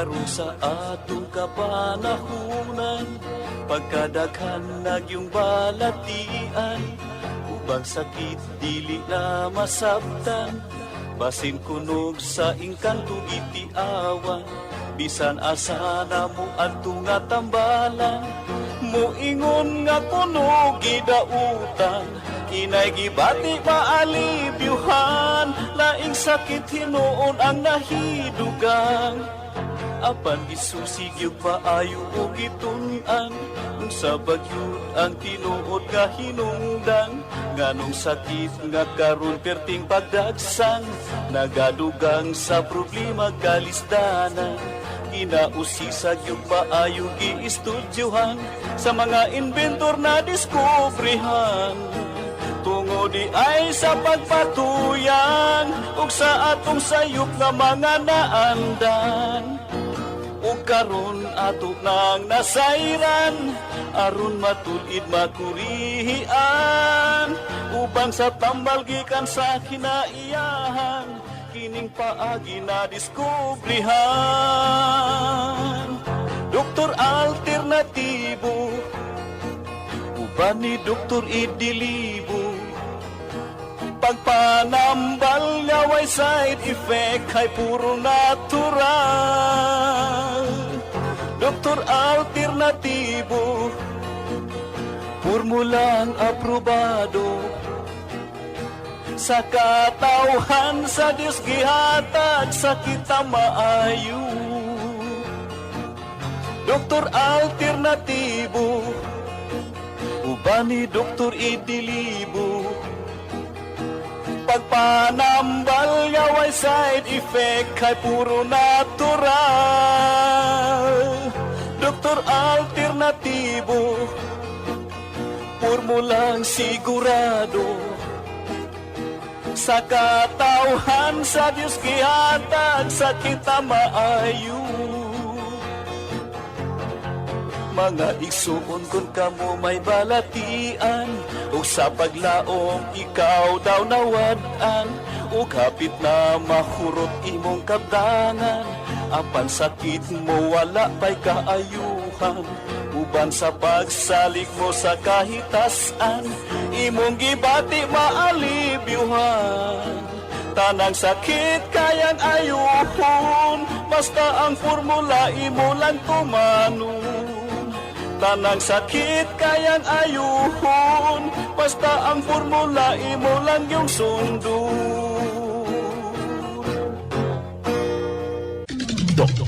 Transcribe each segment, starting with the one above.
karon sa atong kapanahunan. Pagkadaghan nagyong balatian ubang sakit dili na masabtan. Basin kunog sa ingkanto itiawan bisan asa na mo adto nga tambalan Muingon nga kuno gidautan Inay gibati maalibyuhan Laing sakit hinuon ang nahidugang Apan isusig yung paayo o gitunan sa bagyod ang tinuod nga hinungdan Nganong sakit nga karon perting pagdagsang Nagadugang sa problema kalisdanan. Ginausisag yung paayong giistudyohan Sa mga inventor na diskubrihan. Tungo di ay sa pagpatuyan Ug sa atong sayop nga mga naandan Ug karon ato nang nasayran Aron matulid makurihian Ubang sa tambal gikan sa kinaiyahan Kining paagi na diskubrihan. Doktor Alternatibo Uban ni Doktor Idilibo Pagpanambal niya way side effect Kay puro natural. Doktor Alternatibo Formulang aprobado. Sa katauhan sa Diyos gihatag sa kita maayo. Doktor Alternatibo Uban ni Doktor Idilibo Pagpanambal nga way side effect Kay puro natural. Doktor Alternatibo. Formulang sigurado. Sa katauhan sa Diyos gihatag sa kita maayo mga igsuon kun kamo may balatian. Ug sa paglaom ikaw daw nawad-an ug hapit na mahurot imong kabdangan apan sakit mo wala pay kaayuhan uban sa pagsalig mo sa kahitasan imong gibati maalibyuhan tanang sakit kayang ayuhon. Basta ang formula imo lang tumanon Tanang sakit kayang ayuhon. Basta ang formula imo lang yung sundo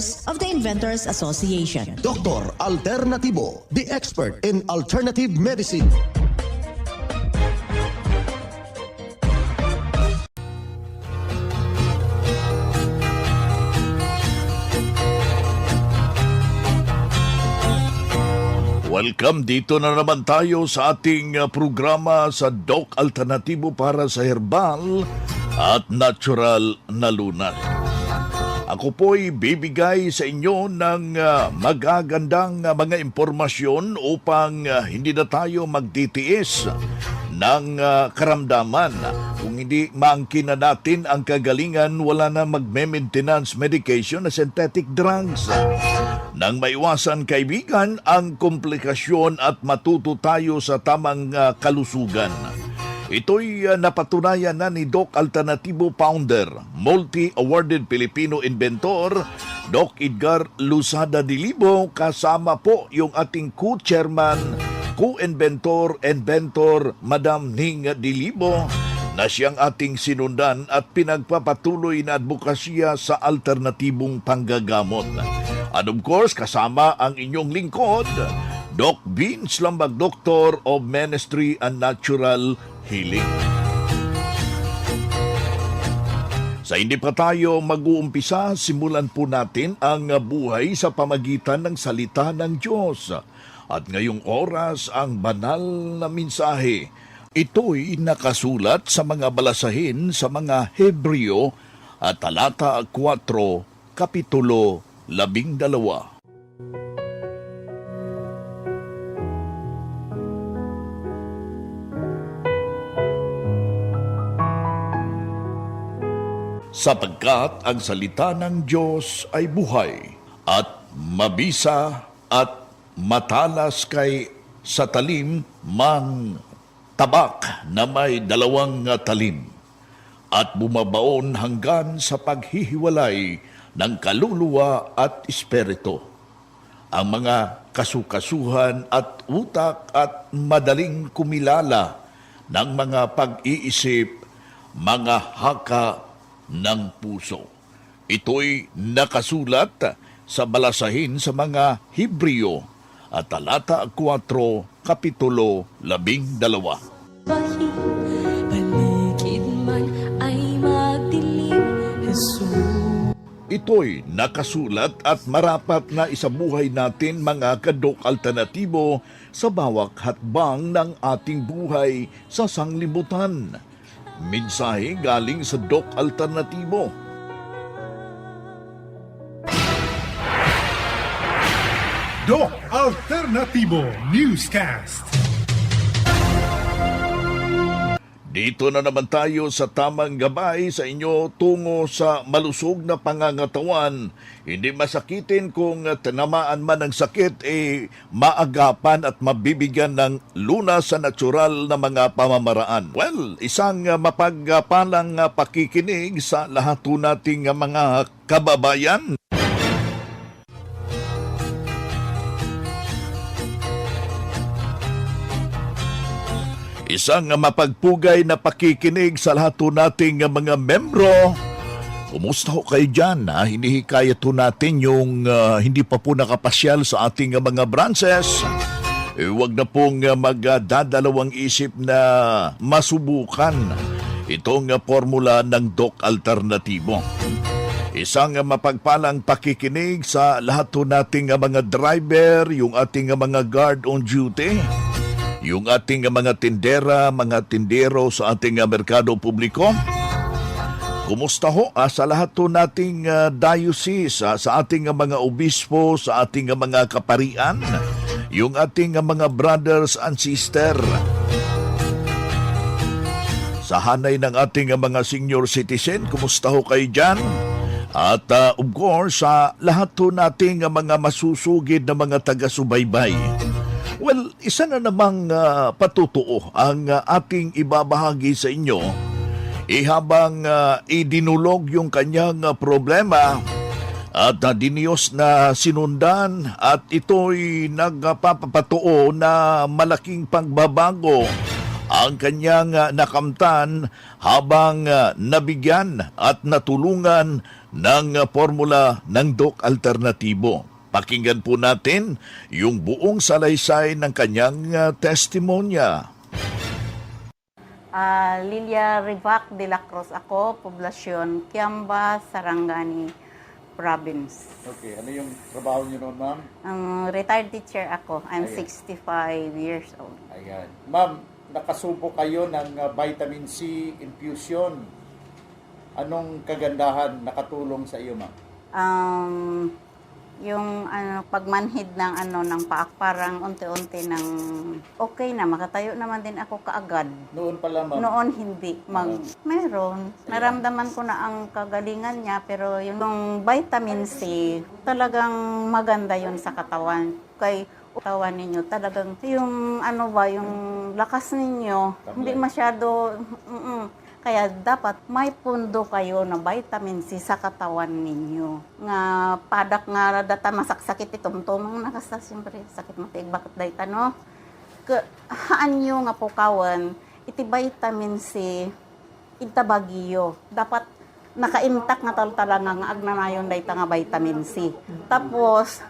of the Inventors Association. Dr. Alternativo, the expert in alternative medicine. Welcome dito na naman tayo sa ating uh, programa sa Doc Alternatibo para sa Herbal at Natural na Lunas. Ako po'y bibigay sa inyo ng uh, magagandang uh, mga impormasyon upang uh, hindi na tayo magtitiis ng karamdaman. Kung hindi maangkin na natin ang kagalingan, wala na magme-maintenance medication na synthetic drugs. Nang maiwasan kaibigan ang komplikasyon at matuto tayo sa tamang uh, kalusugan. Ito'y uh, napatunayan na ni Doc Alternativo founder, multi-awarded Filipino inventor, Doc Edgar Lusada Dilibo, kasama po yung ating co-chairman, co-inventor, inventor, Madam Ning Dilibo, na siyang ating sinundan at pinagpapatuloy na advokasya sa alternatibong panggagamot. And of course, kasama ang inyong lingkod, Doc Vince Lambag, Doctor of Ministry and Natural Healing. Sa hindi pa tayo mag-uumpisa, simulan po natin ang buhay sa pamagitan ng salita ng Diyos. At ngayong oras ang banal na mensahe. Ito'y nakasulat sa mga balasahin sa mga Hebreo at talata 4, kapitulo 12. Sapagkat ang salita ng Diyos ay buhay at mabisa at matalas kay sa talim mang tabak na may dalawang talim at bumabaon hanggan sa paghihiwalay ng kaluluwa at espiritu. Ang mga kasukasuhan at utak at madaling kumilala ng mga pag-iisip, mga haka ng puso. Ito'y nakasulat sa balasahin sa mga Hebreo at talata 4, kapitulo 12. Bahing paligid man ay magdilim, Jesus. Ito'y nakasulat at marapat na isabuhay natin mga kadok alternatibo sa bawat hatbang ng ating buhay sa sanglibutan. Mensahe galing sa Dok Alternatibo. Doc Alternativo Newscast. Dito na naman tayo sa tamang gabay sa inyo tungo sa malusog na pangangatawan. Hindi masakitin kung tinamaan man ng sakit, eh maagapan at mabibigyan ng lunas sa natural na mga pamamaraan. Well, isang mapagpalang pakikinig sa lahat nating mga kababayan. Isang mapagpugay na pakikinig sa lahat nating mga membro. Kumusta ho kayo dyan? Ha? Hinihikayat ho natin yung ah, hindi pa po nakapasyal sa ating mga branches. Eh, huwag na pong ah, magdadalawang isip na masubukan itong ah, formula ng Doc Alternatibo. Isang mapagpalang pakikinig sa lahat po nating mga driver, yung ating mga guard on duty, yung ating mga tindera, mga tindero sa ating uh, merkado publiko. Kumusta ho ah, sa lahat po nating uh, diocese, ah, sa ating uh, mga obispo, sa ating uh, mga kaparian, yung ating uh, mga brothers and sister. Sa hanay ng ating uh, mga senior citizen, kumusta ho kayo dyan? At uh, of course, sa lahat po nating uh, mga masusugid na mga taga-subaybay. Well, isa na namang ah, patutuo ang ah, ating ibabahagi sa inyo. Eh habang ah, idinulog yung kanyang ah, problema at uh, diniyos na sinundan at ito'y nagpapatuo na malaking pagbabago ang kanyang ah, nakamtan habang ah, nabigyan at natulungan ng ah, formula ng Doc Alternatibo. Pakinggan po natin yung buong salaysay ng kanyang uh, testimonya. Ah, Lilia Rivac de la Cruz ako, poblasyon Kiamba, Sarangani province. Okay, ano yung trabaho niyo noon, ma'am? Ang retired teacher ako. I'm Ayan. 65 years old. Ayan. Ma'am, nakasubo kayo ng uh, vitamin C infusion. Anong kagandahan nakatulong sa iyo, ma'am? Um, yung ano, pagmanhid ng ano ng paak parang unti-unti ng okay na makatayo naman din ako kaagad. Noon pala, ma'am. Noon hindi mag meron. Naramdaman ko na ang kagalingan niya pero yung vitamin C talagang maganda yun sa katawan. Kay katawan ninyo talagang yung ano ba yung lakas ninyo hindi masyado mm kaya dapat may pundo kayo na vitamin C sa katawan ninyo. Nga padak nga data masaksakit itumtumang nakasa siyempre sakit matig bakit dayta no? Haan nyo nga po kawan, iti vitamin C, ita bagiyo. Dapat nakaintak nga tal talaga nga agnanayon dayta nga vitamin C. Tapos,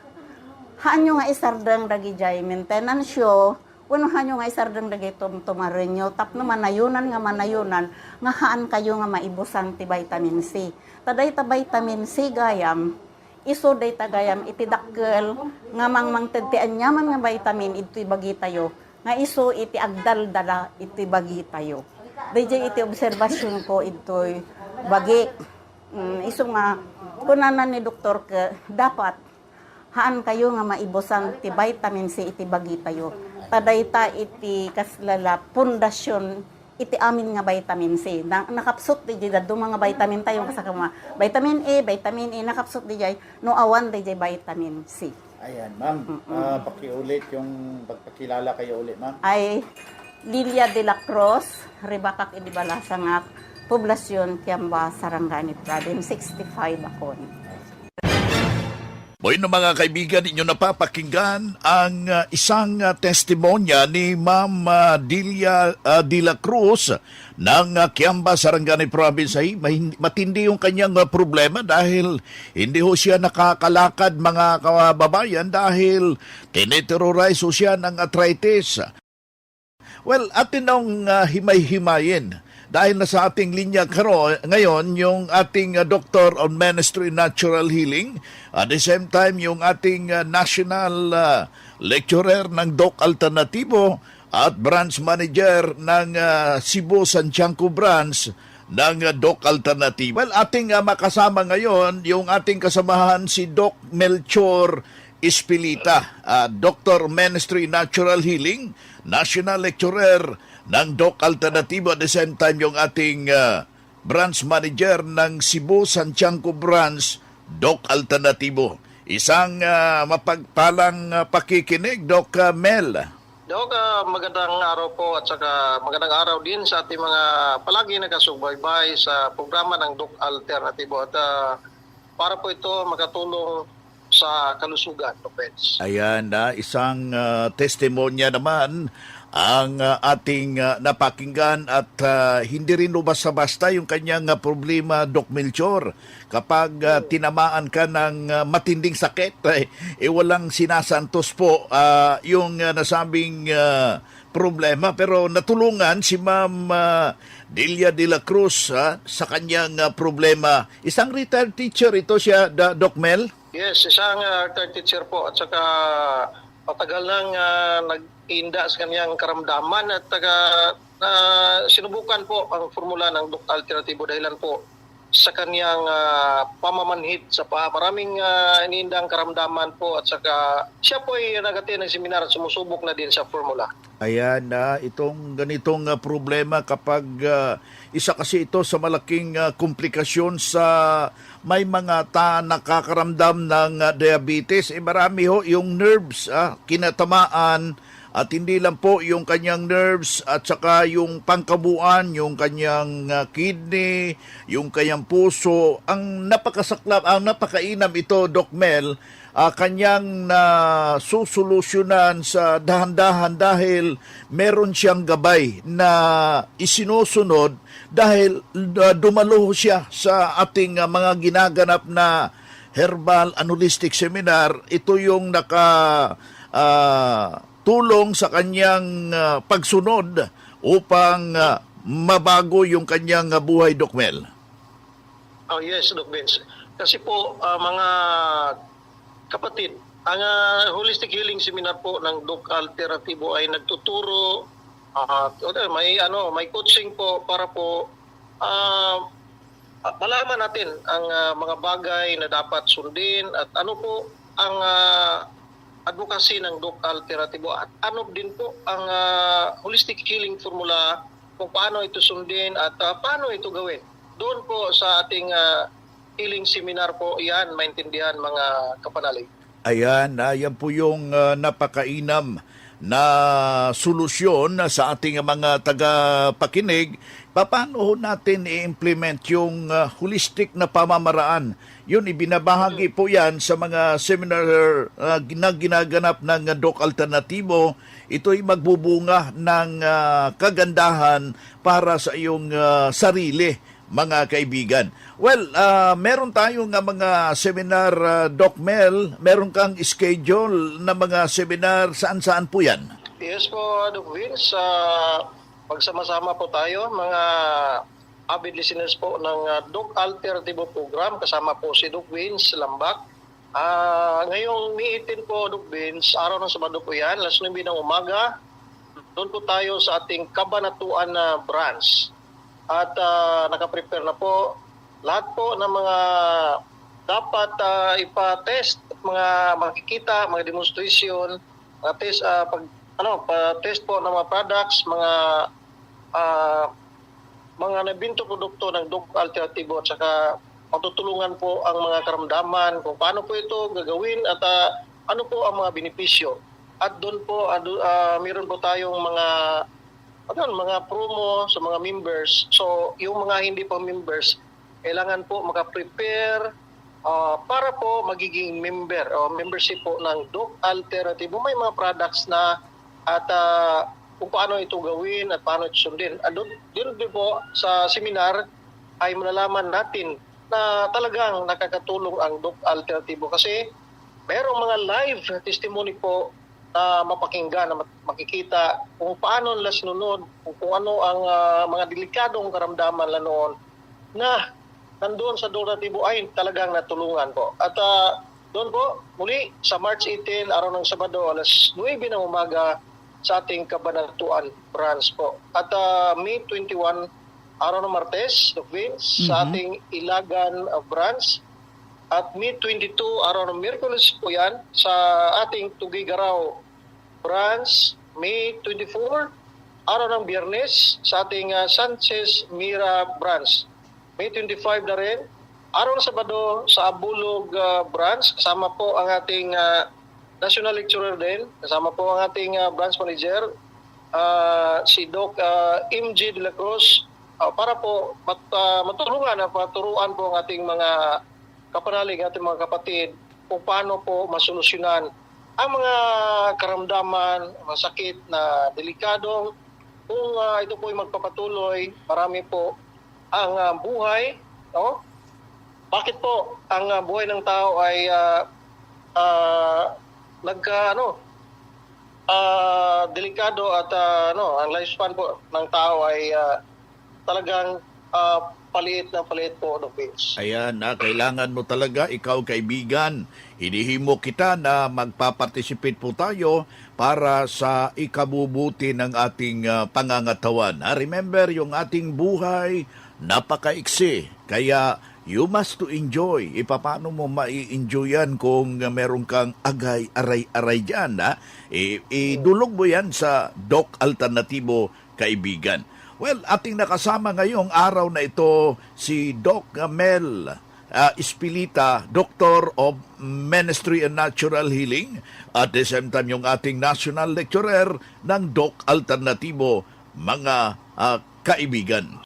haan nyo nga isardang dagi jay maintenance yo, unuhan nyo nga isardang dagi tumtumarin nyo, tap na manayunan nga manayunan, nga haan kayo nga maibusan ti vitamin C. Taday ta vitamin C gayam, iso day tagayam iti dakkel nga mang mang tedtian nyaman nga vitamin iti bagi tayo. Nga iso iti agdal dala iti bagi tayo. DJ iti obserbasyon ko ito'y bagi. Mm, iso nga kunanan ni doktor ka dapat haan kayo nga maibusan ti vitamin C iti bagi tayo tadayta iti kaslala pundasyon iti amin nga vitamin C. Na, nakapsot di jay do mga vitamin tayo kasama. Vitamin A, vitamin E nakapsot di jay no awan di jay vitamin C. Ayan, ma'am. ah, pakiulit yung pagpakilala kayo ulit, ma'am. Ay Lilia de la Cruz, Ribacak Idibala Sangak, Poblasyon Kiamba, Sarangani Province, 65 ako. Bueno mga kaibigan, inyo napapakinggan ang uh, isang uh, testimonya ni Ma'am uh, Dilia uh, de la Cruz ng uh, Kiamba, Sarangani Province. Ay, matindi yung kanyang uh, problema dahil hindi ho siya nakakalakad mga kababayan dahil tineterrorize ho siya ng arthritis. Well, atin nang uh, himay-himayin dahil nasa ating linya karo ngayon yung ating uh, Doctor on Ministry Natural Healing at the same time yung ating uh, National uh, Lecturer ng Doc Alternativo at Branch Manager ng uh, Cebu Santiago Branch ng uh, Doc Alternativo. Well, ating uh, makasama ngayon yung ating kasamahan si Doc Melchor Espilita, uh, Doctor Ministry Natural Healing, National Lecturer ng Doc Alternativo at the same time yung ating uh, branch manager ng Cebu Santiago Branch, Doc Alternativo. Isang uh, mapagpalang uh, pakikinig, Doc uh, Mel. Dok, ah, magandang araw po at saka magandang araw din sa ating mga palagi nagkasubaybay sa programa ng Dok Alternatibo at ah, para po ito makatulong sa kalusugan, Benz. Ayan na, isang uh, testimonya naman ang uh, ating uh, napakinggan at uh, hindi rin basta-basta yung kanyang uh, problema, Doc Melchor. Kapag uh, tinamaan ka ng uh, matinding sakit, eh, eh walang sinasantos po uh, yung uh, nasabing uh, problema. Pero natulungan si Ma'am uh, Delia de la Cruz uh, sa kanyang uh, problema. Isang retired teacher ito siya, da, Doc Mel? Yes, isang uh, third teacher po at saka patagal nang uh, nag-inda sa kanyang karamdaman at taga na sinubukan po ang formula ng Dok Alternatibo dahilan po sa kanyang ah, pamamanhid sa pa. Maraming uh, iniindang karamdaman po at saka siya po ay nag-attend ng seminar at sumusubok na din sa formula. Ayan na, itong ganitong uh, problema kapag uh, isa kasi ito sa malaking uh, komplikasyon sa may mga ta nakakaramdam ng uh, diabetes. Eh marami ho yung nerves ah, kinatamaan at hindi lang po yung kanyang nerves at saka yung pangkabuan, yung kanyang uh, kidney, yung kanyang puso. Ang napakasaklap, ang napakainam ito, Doc Mel, ah, kanyang na susolusyonan sa dahan-dahan dahil meron siyang gabay na isinusunod dahil uh, dumalo siya sa ating uh, mga ginaganap na herbal anulistic seminar. Ito yung naka ah, tulong sa kanyang ah, pagsunod upang ah, mabago yung kanyang ah, buhay, Doc Mel. Oh yes, Doc Vince. Kasi po, ah, mga kapatid, ang ah, Holistic Healing Seminar po ng Doc Alternatibo ay nagtuturo at may ano, may coaching po para po ah, malaman natin ang ah, mga bagay na dapat sundin at ano po ang ah, advocacy ng Doc Alternatibo at ano din po ang ah, holistic healing formula kung paano ito sundin at ah, paano ito gawin. Doon po sa ating ah, healing seminar po yan maintindihan mga kapanalig. Ayan, ah, yan po yung ah, napakainam na solusyon sa ating mga taga-pakinig. Paano natin i-implement yung ah, holistic na pamamaraan? Yun, ibinabahagi po yan sa mga seminar ah, na ginaganap ng Doc Alternatibo. Ito'y magbubunga ng ah, kagandahan para sa iyong ah, sarili mga kaibigan. Well, ah, meron tayong nga mga seminar, ah, Doc Mel. Meron kang schedule na mga seminar saan-saan po yan? Yes po, Doc Vince. Uh, pagsama-sama po tayo, mga avid listeners po ng uh, Doc Alternativo Program. Kasama po si Doc Vince Lambak. Ah, ngayong May 18 po, Doc Vince, araw ng Sabado po yan, alas 9 ng umaga. Doon po tayo sa ating Kabanatuan na branch. At ah, nakaprepare na po lahat po ng mga dapat ah, ipa-test, mga makikita, mga demonstration, mga test, ah, pag, ano, pa-test po ng mga products, mga ah, mga nabinto produkto ng Doc Alternatibo at saka matutulungan po ang mga karamdaman kung paano po ito gagawin at ah, ano po ang mga benepisyo. At doon po, ah, meron po tayong mga ano, mga promo sa mga members. So, yung mga hindi pa members, kailangan po makaprepare ah, para po magiging member o membership po ng Doc Alternativo. May mga products na at ah, kung paano ito gawin at paano ito sundin. At doon, doon din po sa seminar ay malalaman natin na talagang nakakatulong ang Doc Alternativo kasi mayroong mga live testimony po na mapakinggan, na mak- makikita kung paano nila sinunod, kung, kung ano ang ah, mga delikadong karamdaman nila noon na nandoon sa donatibo ay talagang natulungan po. At ah, doon po, muli sa March 18, araw ng Sabado, alas 9 ng umaga sa ating Kabanatuan branch po. At ah, May 21, araw ng Martes, Vince, sa ating Ilagan branch. At May 22, araw ng Miyerkules po yan, sa ating Tugigaraw branch. May 24, araw ng Biyernes, sa ating ah, Sanchez Mira branch. May 25 na rin. Araw ng Sabado sa Abulog ah, branch, kasama po ang ating ah, national lecturer din, kasama po ang ating ah, branch manager, ah, si Doc ah, MG de la Cruz, ah, para po mat, ah, matulungan at maturuan po ang ating mga kapanalig, ating mga kapatid, kung paano po masolusyonan ang mga karamdaman, mga sakit na delikado. Kung ah, ito po ay magpapatuloy, marami po ang ah, buhay, no? Bakit po ang ah, buhay ng tao ay ah, ah, nagka ano ah, delikado at ah, ano ang lifespan po ng tao ay ah, talagang ah, paliit na paliit po Doc Vince. Ayan, na kailangan mo talaga, ikaw kaibigan, hinihimo kita na magpaparticipate po tayo para sa ikabubuti ng ating ah, pangangatawan. Ah, remember, yung ating buhay, napakaiksi. Kaya, you must to enjoy. Ipapano mo mai-enjoy yan kung meron kang agay, aray-aray dyan, ha? I- idulog mo yan sa Doc Alternatibo, kaibigan. Well, ating nakasama ngayong araw na ito si Doc Mel uh, Espilita, Doctor of Ministry and Natural Healing at the same time yung ating national lecturer ng Doc Alternatibo, mga uh, kaibigan.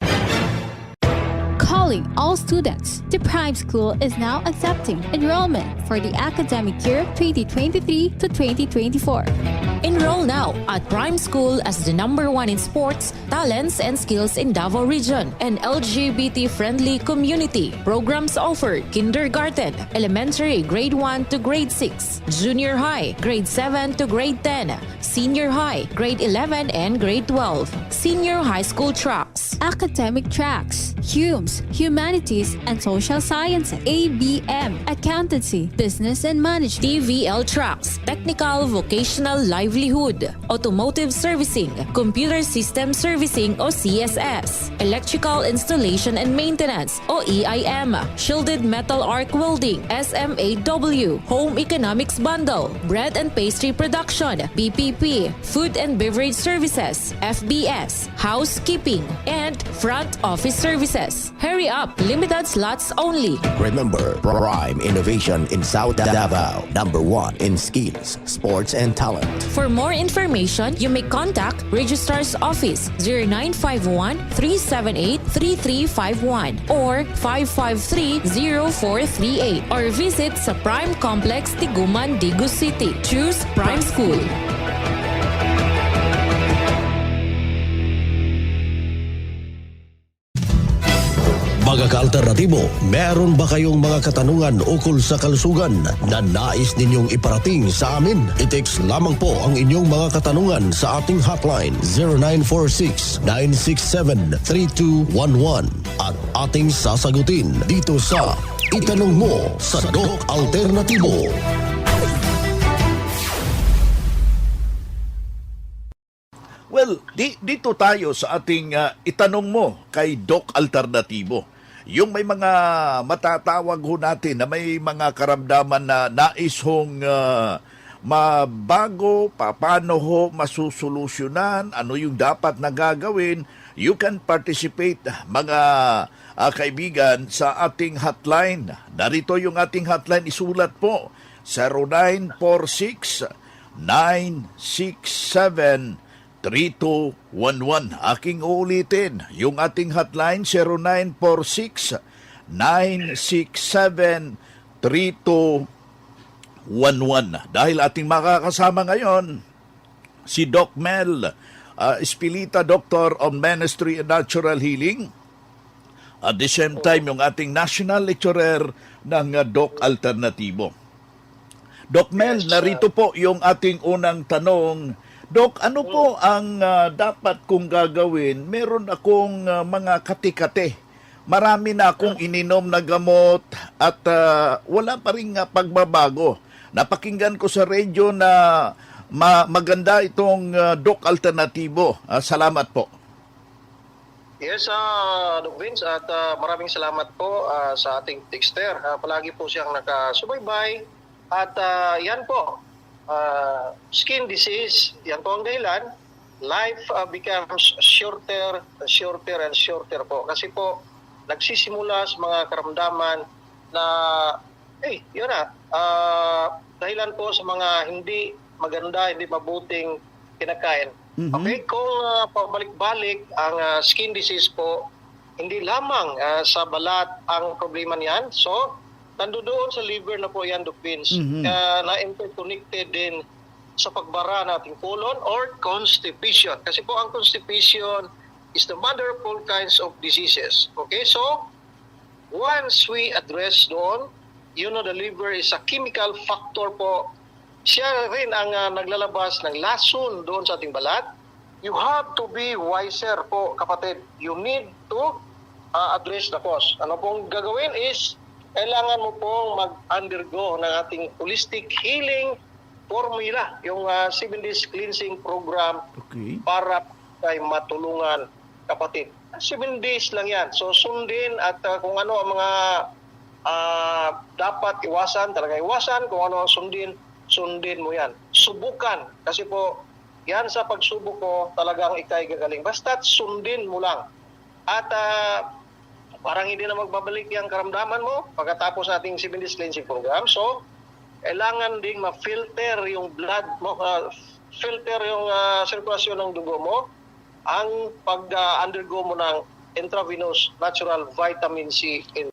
Calling all students, the Prime School is now accepting enrollment for the academic year 2023 to 2024. Enroll now at Prime School as the number one in sports, talents, and skills in Davao Region. An LGBT-friendly community. Programs offered kindergarten, elementary grade 1 to grade 6, junior high grade 7 to grade 10, senior high grade 11 and grade 12, senior high school tracks. academic tracks, HUMS, Humanities and Social Sciences, ABM, Accountancy, Business and Management, TVL tracks, technical vocational livelihood, automotive servicing, computer system servicing o CSS, electrical installation and maintenance o EIM, shielded metal arc welding, SMAW, home economics bundle, bread and pastry production, BPP, food and beverage services, FBS, housekeeping, and front office services. Hurry up, limited slots only. Remember, Prime Innovation in South Davao. Number one in skills, sports, and talent. For more information, you may contact Registrar's Office 0951 378 3351 or 553-0438 or visit sa Prime Complex Tiguman, Digu City. Choose Prime School. Mga ka-alternatibo, meron ba kayong mga katanungan ukol sa kalusugan na nais ninyong iparating sa amin? I-text lamang po ang inyong mga katanungan sa ating hotline 0946-967-3211 at ating sasagutin dito sa Itanong Mo sa Doc Alternatibo. Well, di, dito tayo sa ating ah, itanong mo kay Doc Alternatibo. Yung may mga matatawag ho natin na may mga karamdaman na nais hong ah, mabago, paano ho masusolusyonan, ano yung dapat na gagawin, you can participate mga ah, kaibigan sa ating hotline. Narito yung ating hotline, isulat po 0946 967 3211. Aking uulitin, yung ating hotline 0946 967 3211. Dahil ating makakasama ngayon si Doc Mel uh, Espilita, Doctor on Ministry and Natural Healing. At the same time, yung ating national lecturer ng uh, Doc Alternatibo. Doc Mel, narito po yung ating unang tanong. Doc, ano po ang ah, dapat kong gagawin? Meron akong ah, mga kati-kati. Marami na akong ininom na gamot at ah, wala pa rin nga pagbabago. Napakinggan ko sa radyo na ma- maganda itong ah, Doc Alternatibo. Ah, salamat po. Yes, uh, Doc Vince, at ah, maraming salamat po ah, sa ating texter. Ah, palagi po siyang nakasubaybay. At ah, yan po, ah, skin disease, yan po ang dahilan. Life ah, becomes shorter, shorter, and shorter po. Kasi po, nagsisimula sa mga karamdaman na, eh, yun na, ah, dahilan po sa mga hindi maganda, hindi mabuting kinakain. Okay, kung ah, pabalik-balik ang ah, skin disease po, hindi lamang ah, sa balat ang problema niyan. So, nandoon sa liver na po yan, Doc Vince. Ah, na-interconnected din sa pagbara nating colon or constipation. Kasi po ang constipation is the mother of all kinds of diseases. Okay, so once we address doon, you know the liver is a chemical factor po. Siya rin ang ah, naglalabas ng lason doon sa ating balat. You have to be wiser po, kapatid. You need to ah, address the cause. Ano pong gagawin is, kailangan mo pong mag-undergo ng ating holistic healing formula, yung 7 days cleansing program Okay. para tayo matulungan kapatid. 7 days lang yan. So sundin at uh, kung ano ang mga ah, dapat iwasan, talaga iwasan. Kung ano ang sundin, sundin mo yan. Subukan. Kasi po, yan sa pagsubok ko, talagang ikay gagaling. Basta sundin mo lang. At ah, parang hindi na magbabalik yung karamdaman mo pagkatapos nating 7 days cleansing program. So, kailangan ding ma-filter yung blood mo, ah, filter yung ah, sirkulasyon ng dugo mo, ang pag-undergo mo ng intravenous natural vitamin C in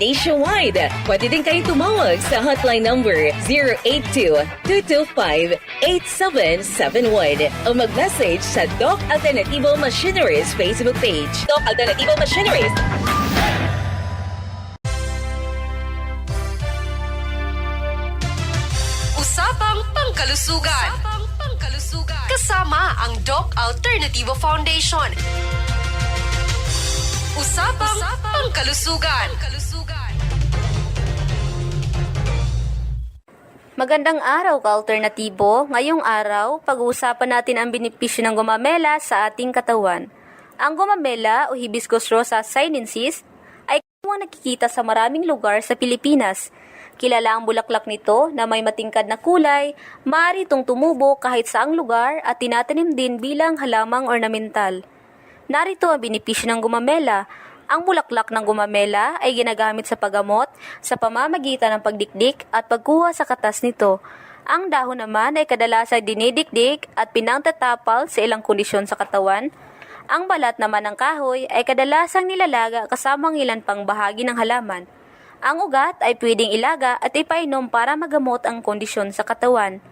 nationwide. Pwede din kayong tumawag sa hotline number 082-225-8771 o mag-message sa Doc Alternativo Machineries Facebook page. Doc Alternativo Machineries. Usapang Pangkalusugan. Kasama ang Doc Alternativo Foundation. Usapang, Pangkalusugan. Magandang araw ka alternatibo. Ngayong araw, pag-uusapan natin ang benepisyo ng gumamela sa ating katawan. Ang gumamela o Hibiscus rosa sinensis ay kumuang nakikita sa maraming lugar sa Pilipinas. Kilala ang bulaklak nito na may matingkad na kulay, maaari tumubo kahit saang lugar at tinatanim din bilang halamang ornamental. Narito ang benepisyo ng gumamela. Ang bulaklak ng gumamela ay ginagamit sa paggamot sa pamamagitan ng pagdikdik at pagkuha sa katas nito. Ang dahon naman ay kadalasang dinidikdik at pinangtatapal sa ilang kondisyon sa katawan. Ang balat naman ng kahoy ay kadalasang nilalaga kasamang ilan pang bahagi ng halaman. Ang ugat ay pwedeng ilaga at ipainom para magamot ang kondisyon sa katawan.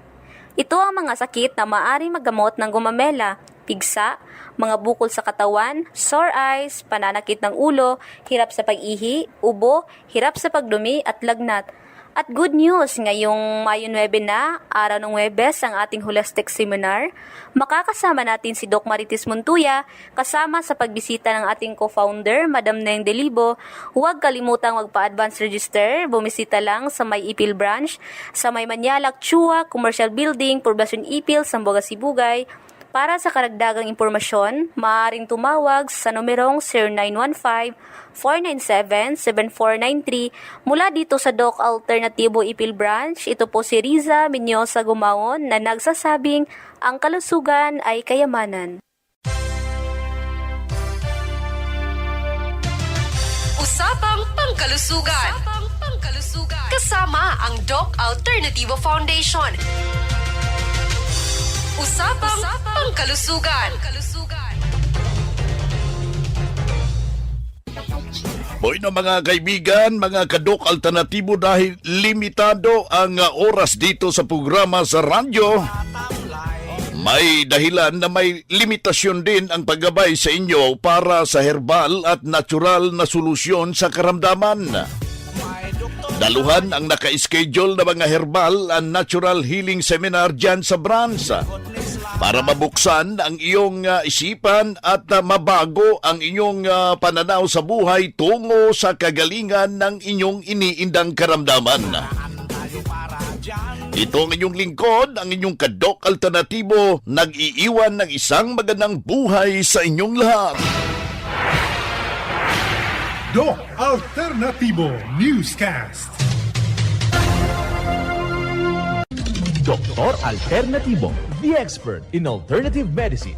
Ito ang mga sakit na maaaring magamot ng gumamela, pigsa, mga bukol sa katawan, sore eyes, pananakit ng ulo, hirap sa pag-ihi, ubo, hirap sa pagdumi at lagnat. At good news, ngayong Mayo 9 na, araw ng Webes, ang ating holistic seminar, makakasama natin si Doc Maritis Montuya, kasama sa pagbisita ng ating co-founder, Madam Neng Delibo. Huwag kalimutang magpa-advance register, bumisita lang sa may Ipil branch, sa may Manyalak, Chua, Commercial Building, Poblacion Ipil, Sambuga, Sibugay, para sa karagdagang impormasyon, maaaring tumawag sa numerong 0915-497-7493 mula dito sa Doc Alternativo Ipil Branch. Ito po si Riza Minyosa Gumawon na nagsasabing ang kalusugan ay kayamanan. Usapang Pangkalusugan. Kasama ang Doc Alternativo Foundation. Usapang, Pangkalusugan. Boy na mga kaibigan, mga kadok alternatibo dahil limitado ang uh, oras dito sa programa sa radyo. May dahilan na may limitasyon din ang paggabay sa inyo para sa herbal at natural na solusyon sa karamdaman. Daluhan ang naka-schedule na mga herbal and natural healing seminar dyan sa branch para mabuksan ang iyong uh, isipan at uh, mabago ang inyong uh, pananaw sa buhay tungo sa kagalingan ng inyong iniindang karamdaman. Ito ang inyong lingkod, ang inyong kadok alternatibo, nag-iiwan ng isang magandang buhay sa inyong lahat. Doc Alternativo Newscast. Doktor Alternativo, the expert in alternative medicine.